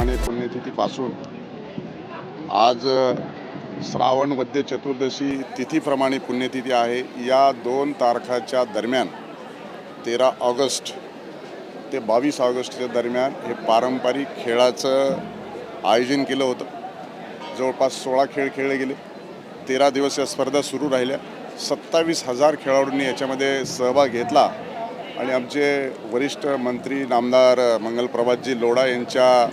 त्याचप्रमाणे पुण्यतिथीपासून आज श्रावण मध्य चतुर्दशी तिथीप्रमाणे पुण्यतिथी आहे. या दोन तारखाच्या दरम्यान तेरा ऑगस्ट ते बावीस ऑगस्टच्या दरम्यान हे पारंपरिक खेळाचं आयोजन केलं होतं. जवळपास सोळा खेळ खेळले गेले. तेरा दिवस या स्पर्धा सुरू राहिल्या. सत्तावीस हजार खेळाडूंनी याच्यामध्ये सहभाग घेतला. आणि आमचे वरिष्ठ मंत्री नामदार मंगलप्रभातजी लोढा यांच्या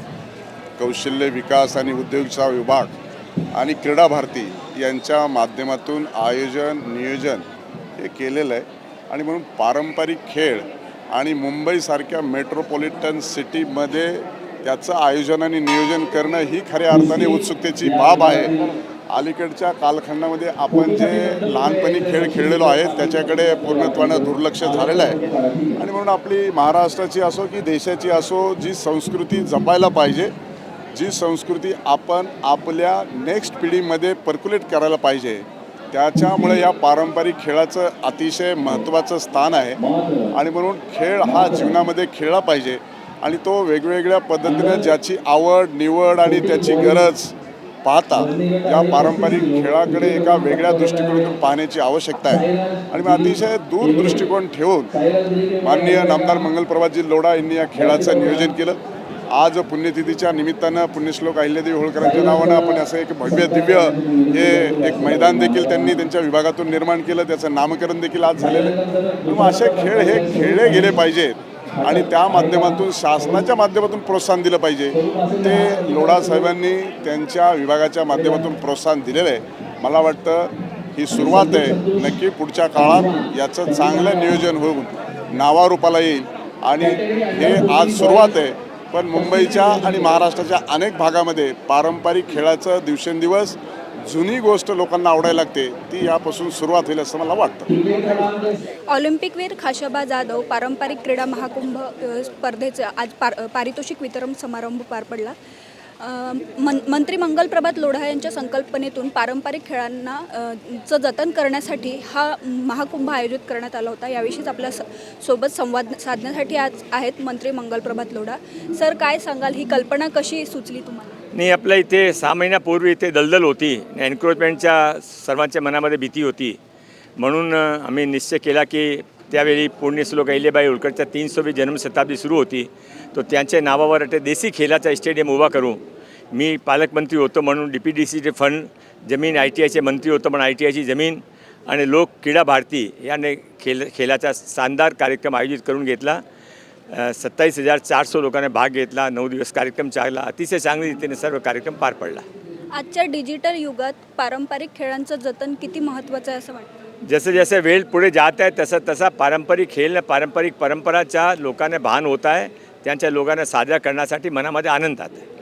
कौशल्य विकास आणि उद्योगचा विभाग आणि क्रीडा भारती यांच्या माध्यमातून आयोजन नियोजन हे केलेलं आहे. आणि म्हणून पारंपरिक खेळ आणि मुंबईसारख्या मेट्रोपॉलिटन सिटीमध्ये त्याचं आयोजन आणि नियोजन करणं ही खऱ्या अर्थाने उत्सुकतेची बाब आहे. अलीकडच्या कालखंडामध्ये आपण जे लहानपणी खेळ खेळलेलो आहे त्याच्याकडे पूर्णत्वानं दुर्लक्ष झालेलं आहे. आणि म्हणून आपली महाराष्ट्राची असो की देशाची असो जी संस्कृती जपायला पाहिजे जी संस्कृती आपण आपल्या नेक्स्ट पिढीमध्ये पर्क्युलेट करायला पाहिजे त्याच्यामुळे या पारंपरिक खेळाचं अतिशय महत्त्वाचं स्थान आहे. आणि म्हणून खेळ हा जीवनामध्ये खेळला पाहिजे आणि तो वेगवेगळ्या पद्धतीनं ज्याची आवड निवड आणि त्याची गरज पाहता या पारंपरिक खेळाकडे एका वेगळ्या दृष्टिकोनातून पाहण्याची आवश्यकता आहे. आणि मग अतिशय दूर दृष्टिकोन ठेवून माननीय नामदार मंगलप्रभातजी लोढा यांनी या खेळाचं नियोजन केलं. आज पुण्यतिथीच्या निमित्तानं पुण्यश्लोक अहिल्यादेवी होळकरांच्या नावानं आपण असं एक भव्य दिव्य हे एक मैदान देखील त्यांनी त्यांच्या विभागातून निर्माण केलं. त्याचं नामकरण देखील आज झालेलं आहे. मग असे खेळ हे खेळले गेले पाहिजेत आणि त्या माध्यमातून शासनाच्या माध्यमातून प्रोत्साहन दिलं पाहिजे. ते लोढा साहेबांनी त्यांच्या विभागाच्या माध्यमातून प्रोत्साहन दिलेलं आहे. मला वाटतं ही सुरुवात आहे. नक्की पुढच्या काळात याचं चांगलं नियोजन होऊन नावारूपाला येईल. आणि हे आज सुरुवात आहे. पण मुंबईच्या आणि महाराष्ट्राच्या अनेक भागामध्ये पारंपरिक खेळाचं दिवसेंदिवस जुनी गोष्ट लोकांना आवडायला लागते ती यापासून सुरुवात होईल असं मला वाटतं. ऑलिम्पिकवीर खाशाबा जाधव पारंपरिक क्रीडा महाकुंभ स्पर्धेचं आज पार पारितोषिक वितरण समारंभ पार पडला. मन मंत्री मंगलप्रभात लोढा यांच्या संकल्पनेतून पारंपरिक खेळांना चं जतन करण्यासाठी हा महाकुंभ आयोजित करण्यात आला होता. याविषयीच आपल्या स सोबत संवाद साधण्यासाठी आज आहेत मंत्री मंगलप्रभात लोढा. सर काय सांगाल? ही कल्पना कशी सुचली तुम्हाला? नाही आपल्या इथे सहा महिन्यापूर्वी इथे दलदल होती. एन्क्रोचमेंटच्या सर्वांच्या मनामध्ये भीती होती. म्हणून आम्ही निश्चय केला की त्यावेळी पुण्यश्लोक अहिल्याबाई होळकरच्या तीनशेवी जन्मशताब्दी सुरू होती. तो त्यांच्या नावावर ते देसी खेळाचा स्टेडियम उभा करू. मी पालकमंत्री होतो म्हणून डी पी डी सीचे फंड जमीन आय टी आयचे मंत्री होतो म्हणून आय टी आयची जमीन आणि लोक क्रीडा भारती याने खेल खेळाचा शानदार कार्यक्रम आयोजित करून घेतला. सत्तावीस हजार चारशे लोकांनी भाग घेतला. नऊ दिवस कार्यक्रम चालला. अतिशय चांगल्या रीतीने सर्व कार्यक्रम पार पडला. आजच्या डिजिटल युगात पारंपरिक खेळांचं जतन किती महत्त्वाचं आहे असं वाटतं? जसं जसं वेळ पुढे जात आहे तसं तसा पारंपरिक खेळ पारंपरिक परंपराच्या लोकांना भान होत आहे. त्यांच्या लोकांना साजरा करण्यासाठी मनामध्ये आनंद आहे.